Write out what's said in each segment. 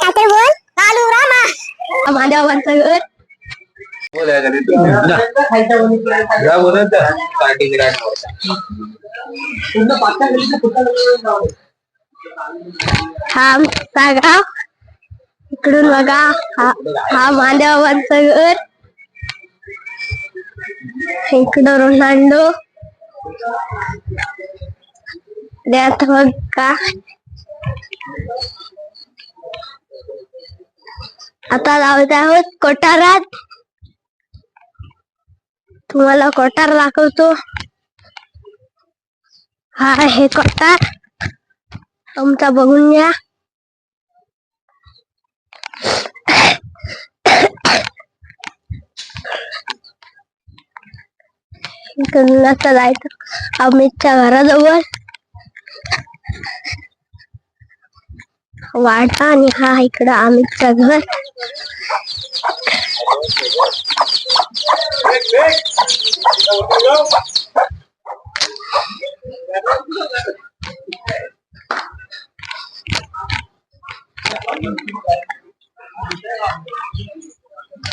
काय बोल. चालू रामा. मांडवांचं घर. हा गाव इकडून बघा. हा हा मांडवांचं घर इकडं रोनाल्डो. त्यात बघा आता लावत आहोत कोठारात. तुम्हाला कोठार दाखवतो. हा हे कोठार. आमचा बघून घ्या. जायचं अमितच्या घराजवळ. वाटा आणि हा इकडं अमितचं घर.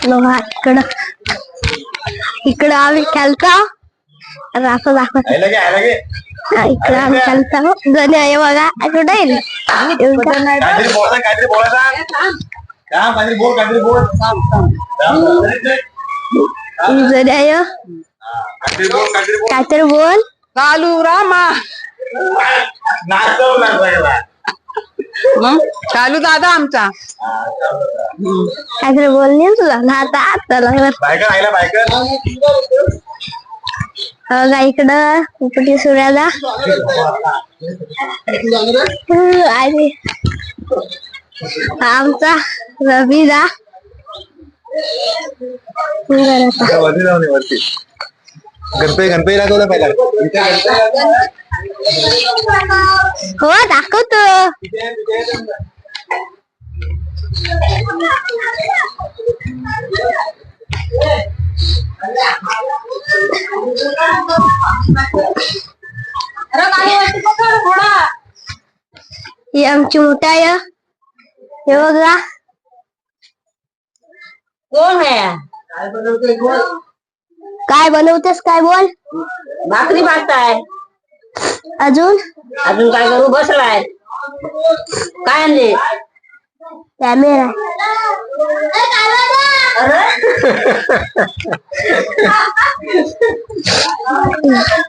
इकडं. इकडं आम्ही खेळता आता असं दाखवत हा, इकडं आम्ही खेळतो जण आहे बघा कुठं येईल? काहीतरी बोल काहीतरी बोलायचं. हा, काहीतरी बोल, काहीतरी बोल. थांब, जण आहे काहीतरी बोल, काहीतरी बोल. काहीतरी बोल. चालू रामा. नाचव ना सगळा. मग? चालू दादा आमचा. काहीतरी बोल नाही तुझा ना आता चला. बायकर आयला बायकर बघा इकडं उपटी सूर्याला आणि आमचा. आता वरती गणपती गणपती दाखवला पहिला. हो दाखवतो. ही आमची मोठा आहे. हे बघा. कोण आहे? काय बनवतेस? काय बोल. भाकरी भाजताय. अजून? अजून काय करू? बसलाय. काय आणले? कॅमेरा.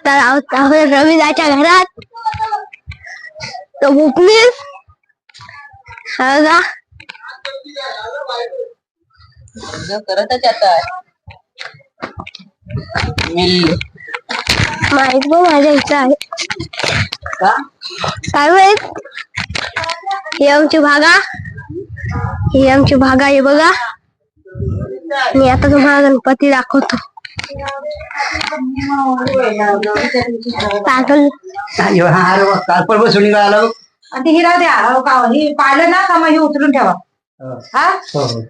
तर आहोत आहोत रविदाच्या घरात. तो हा का करतच आता. माहीत पण माझ्या इच्छा आहे. का? काय माहीत? ही आमची भागा. ही आमची भागा आहे बघा. मी आता तुम्हाला गणपती दाखवतो. पागल. कालपर बसून निघाला बघ. आणि हिरा द्या हो का हे पाहिलं ना का मग हे उचलून ठेवा. हा. हो, हो.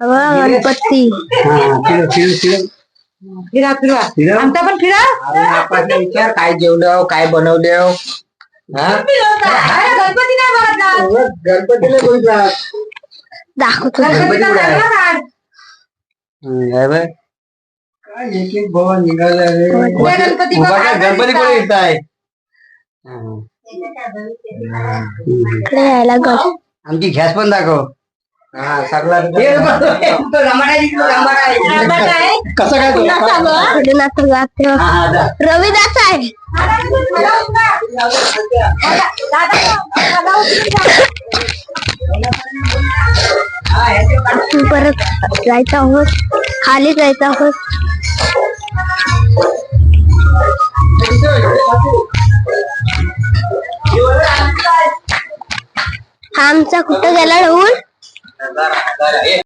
गणपती. हा, फिरव, फिरव, फिरव. फिरा फिरवा फिरव. आमचा पण फिरा? अरे विचार काय जेवलं काय बनवलं? हा? अरे, गणपती नाही बघितला गणपतीला बघितला दाखवतो गणपती गणपती येत आहे इकडे यायला गण आमची गॅस पण दाखव हा सगळा. कसं काय हा, हा. रविदास आहे परत जायचं आहोत. खाली जायचं आहोत. हा आमचा कुठं गेला ढवून